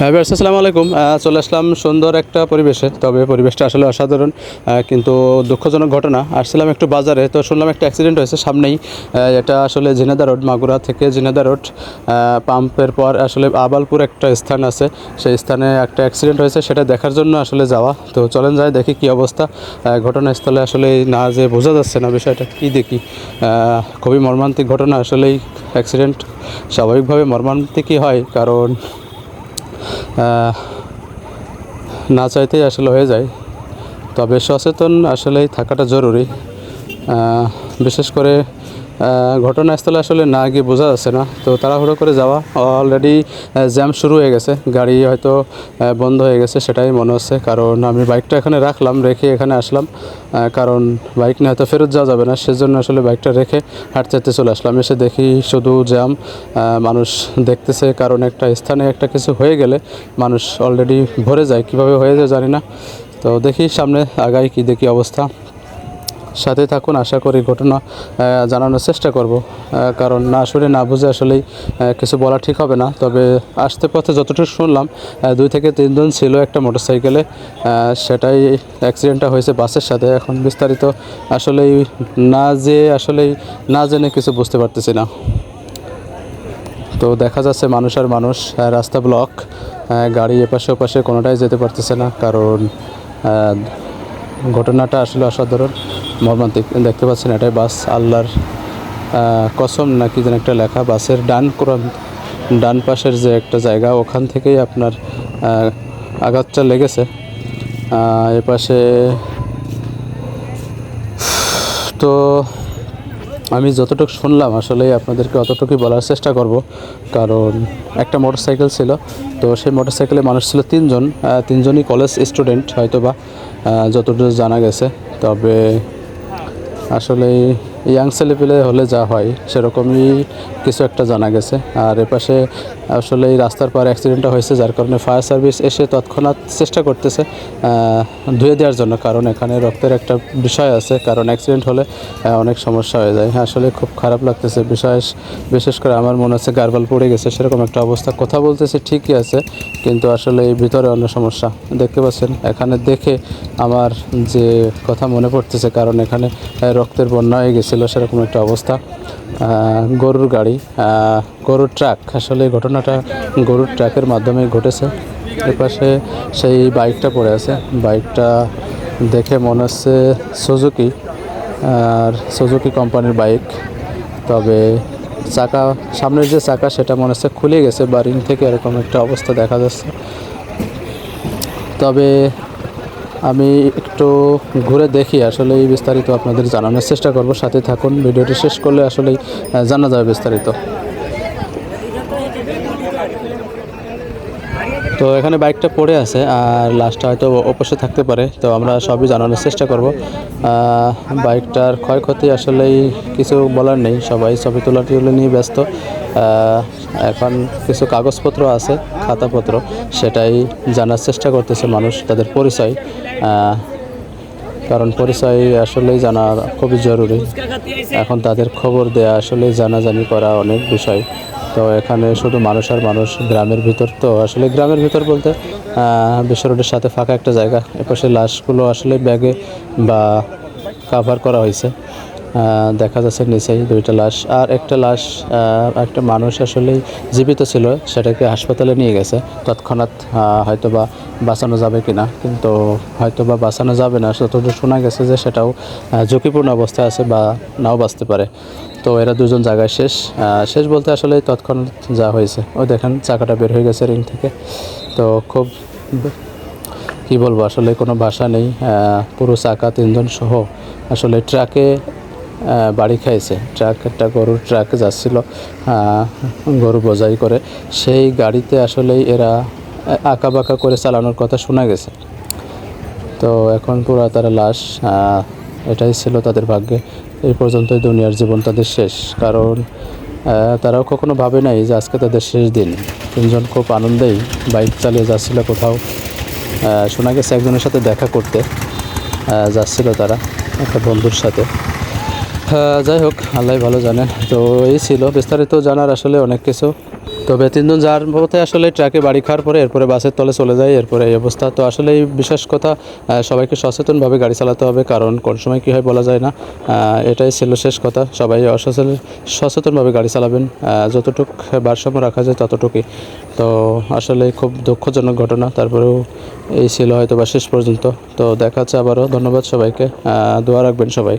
হ্যাঁ আসসালামু আলাইকুম। চলে আসলাম সুন্দর একটা পরিবেশে, তবে পরিবেশটা আসলে অসাধারণ কিন্তু দুঃখজনক ঘটনা। আসছিলাম একটু বাজারে, তো শুনলাম একটা অ্যাক্সিডেন্ট হয়েছে সামনেই। এটা আসলে জিনেদা রোড, মাগুরা থেকে জিনেদা রোড পাম্পের পর আসলে আবালপুর একটা স্থান আছে। সেই স্থানে একটা অ্যাক্সিডেন্ট হয়েছে, সেটা দেখার জন্য আসলে যাওয়া। তো চলেন যায় দেখি কি অবস্থা। ঘটনাস্থলে আসলে না যে বোঝা যাচ্ছে না বিষয়টা, কি দেখি। খুবই মর্মান্তিক ঘটনা আসলেই। অ্যাক্সিডেন্ট স্বাভাবিকভাবে মর্মান্তিকই হয়, কারণ না চাইতেই আসলে হয়ে যায়। তবে সচেতন আসলেই থাকাটা জরুরি। বিশেষ করে ঘটনাস্থলে আসলে না গিয়ে বোঝা যাচ্ছে না। তো তাড়াহুড়ো করে যাওয়া। অলরেডি জ্যাম শুরু হয়ে গেছে। গাড়ি হয়তো বন্ধ হয়ে গেছে, সেটাই মনে হচ্ছে। কারণ আমি বাইকটা এখানে রাখলাম, রেখে এখানে আসলাম। কারণ বাইক নিয়ে হয়তো ফেরত যাওয়া যাবে না, সেজন্য আসলে বাইকটা রেখে হাঁটতে চলে আসলাম। এসে দেখি শুধু জ্যাম মানুষ দেখতেছে। কারণ একটা স্থানে একটা কিছু হয়ে গেলে মানুষ অলরেডি ভরে যায়। কীভাবে হয়ে যায় জানি না। তো দেখি সামনে আগাই কি, দেখি অবস্থা। সাথে থাকুন, আশা করি ঘটনা জানানোর চেষ্টা করব। কারণ না শুনে, না বুঝে আসলেই কিছু বলা ঠিক হবে না। তবে আসতে পথে যতটুকু শুনলাম দুই থেকে তিনজন ছিল একটা মোটরসাইকেলে সেটাই অ্যাক্সিডেন্টটা হয়েছে বাসের সাথে। এখন বিস্তারিত আসলেই না যে, আসলেই না জেনে কিছু বুঝতে পারতেছি না। তো দেখা যাচ্ছে মানুষ আর মানুষ রাস্তা ব্লক গাড়ি এপাশে ওপাশে কোনোটাই যেতে পারতেছে না। কারণ ঘটনাটা আসলে অসাধারণ। মর্মান্তিক। দেখতে পাচ্ছেন এটাই বাস। আল্লাহর কসম নাকি যেন একটা লেখা বাসের ডান কোরআন ডান পাশের যে একটা জায়গা ওখান থেকেই আপনার আঘাতটা লেগেছে। আহ, এপাশে তো আমি যতটুকু শুনলাম আসলে আপনাদেরকে অতটুকুই বলার চেষ্টা করব। কারণ একটা মোটরসাইকেল ছিল তো সেই মোটরসাইকেলে মানুষ ছিল তিনজন তিনজনই কলেজ স্টুডেন্ট হয়তো বা যতটুকু জানা গেছে। তবে আসলে ইয়াং ছেলেপেলে হলে যা হয়, সেরকমই কিছু একটা জানা গেছে। আর এপাশে আসলে এই রাস্তার পার অ্যাক্সিডেন্টটা হয়েছে, যার কারণে ফায়ার সার্ভিস এসে তৎক্ষণাৎ চেষ্টা করতেছে ধুয়ে দেওয়ার জন্য। কারণ এখানে রক্তের একটা বিষয় আছে, কারণ অ্যাক্সিডেন্ট হলে অনেক সমস্যা হয়ে যায়। আসলে খুব খারাপ লাগতেছে। বিশেষ বিশেষ করে আমার মনে হচ্ছে গারবাল পড়ে গেছে, সেরকম একটা অবস্থা। কথা বলতেছে ঠিকই আছে, কিন্তু আসলে এই ভিতরে অন্য সমস্যা। দেখতে পাচ্ছেন, এখানে দেখে আমার যে কথা মনে পড়তেছে, কারণ এখানে রক্তের বন্যা হয়ে গেছিল সেরকম একটা অবস্থা। গরুর গাড়ি গরুর ট্রাক। আসলে ঘটনাটা গরুর ট্রাকের মাধ্যমে ঘটেছে। এপাশে সেই বাইকটা পড়ে আছে। বাইকটা দেখে মনে হচ্ছে সুজুকি, আর সুজুকি কোম্পানির বাইক। তবে চাকা, সামনের যে চাকা, সেটা মনে হচ্ছে খুলে গেছে। বা রিং থেকে এরকম একটা অবস্থা দেখা যাচ্ছে। তবে আমি একটু ঘুরে দেখি আসলে এই বিস্তারিত আপনাদের জানানোর চেষ্টা করব। সাথে থাকুন, ভিডিওটি শেষ করলে আসলে জানা যাবে বিস্তারিত। তো এখানে বাইকটা পড়ে আছে আর লাস্টটা হয়তো অপসে থাকতে পারে। তো আমরা সবই জানানোর চেষ্টা করব। বাইকটার ক্ষয়ক্ষতি আসলেই কিছু বলার নেই। সবাই ছবি তোলা তুলে নিয়ে ব্যস্ত। এখন কিছু কাগজপত্র আছে, খাতাপত্র, সেটাই জানার চেষ্টা করতেছে মানুষ, তাদের পরিচয়। কারণ পরিচয় আসলেই জানা খুবই জরুরি। এখন তাদের খবর দেয়া আসলে জানাজানি করা অনেক বিষয়। তো এখানে শুধু মানুষ আর মানুষ, গ্রামের ভিতর তো আসলে গ্রামের ভিতর বলতে বিশ্ব রোডের সাথে ফাঁকা একটা জায়গা। এপাশে লাশগুলো আসলে ব্যাগে বা কাভার করা হয়েছে। দেখা যাচ্ছে নিচেই দুইটা লাশ। আর একটা লাশ একটা মানুষ আসলেই জীবিত ছিল সেটাকে হাসপাতালে নিয়ে গেছে। তৎক্ষণাৎ আহ, হয়তো বা বাঁচানো যাবে কিনা। কিন্তু হয়তো বা বাঁচানো যাবে না। যতটুকু শোনা গেছে যে সেটাও ঝুঁকিপূর্ণ অবস্থায় আছে বা নাও বাঁচতে পারে। তো এরা দুজন জায়গায় শেষ। শেষ বলতে আসলে তৎক্ষণাৎ যা হয়েছে। ওই দেখেন চাকাটা বের হয়ে গেছে রিং থেকে। তো খুব কি বলব আসলে কোনো ভাষা নেই। পুরো চাকা তিনজন সহ। আসলে ট্রাকে বাড়ি খাইছে। ট্রাক, একটা গরুর ট্রাক যাচ্ছিল গরু বোঝাই করে। সেই গাড়িতে আসলেই এরা আঁকা বাঁকা করে চালানোর কথা শোনা গেছে। তো এখন পুরো তারা লাশ এটাই ছিল তাদের ভাগ্যে। এই পর্যন্তই দুনিয়ার জীবন তাদের শেষ। কারণ তারাও কখনো ভাবে নাই যে আজকে তাদের শেষ দিন। তিনজন খুব আনন্দেই বাইক চালিয়ে যাচ্ছিল কোথাও। শোনা গেছে একজনের সাথে দেখা করতে যাচ্ছিল তারা, একটা বন্ধুর সাথে। যাই হোক, আল্লাহ ভালো জানেন তো এই ছিল। বিস্তারিত জানার আসলে অনেক কিছু। তবে তিনজন যার পথে আসলে ট্রাকে বাড়ি খাওয়ার পরে এরপরে বাসের তলে চলে যায় এরপরে এই অবস্থা। তো আসলে এই বিশেষ কথা সবাইকে সচেতনভাবে গাড়ি চালাতে হবে, কারণ কোন সময় কী হয় বলা যায় না। এটাই ছিল শেষ কথা। সবাই অসচেতন, সচেতনভাবে গাড়ি চালাবেন। যতটুক ভারসাম্য রাখা যায় ততটুকুই। তো আসলে খুব দুঃখজনক ঘটনা। তারপরেও এই ছিল হয়তো বা শেষ পর্যন্ত। তো দেখা যাচ্ছে আবারও। ধন্যবাদ সবাইকে। দোয়া রাখবেন সবাই।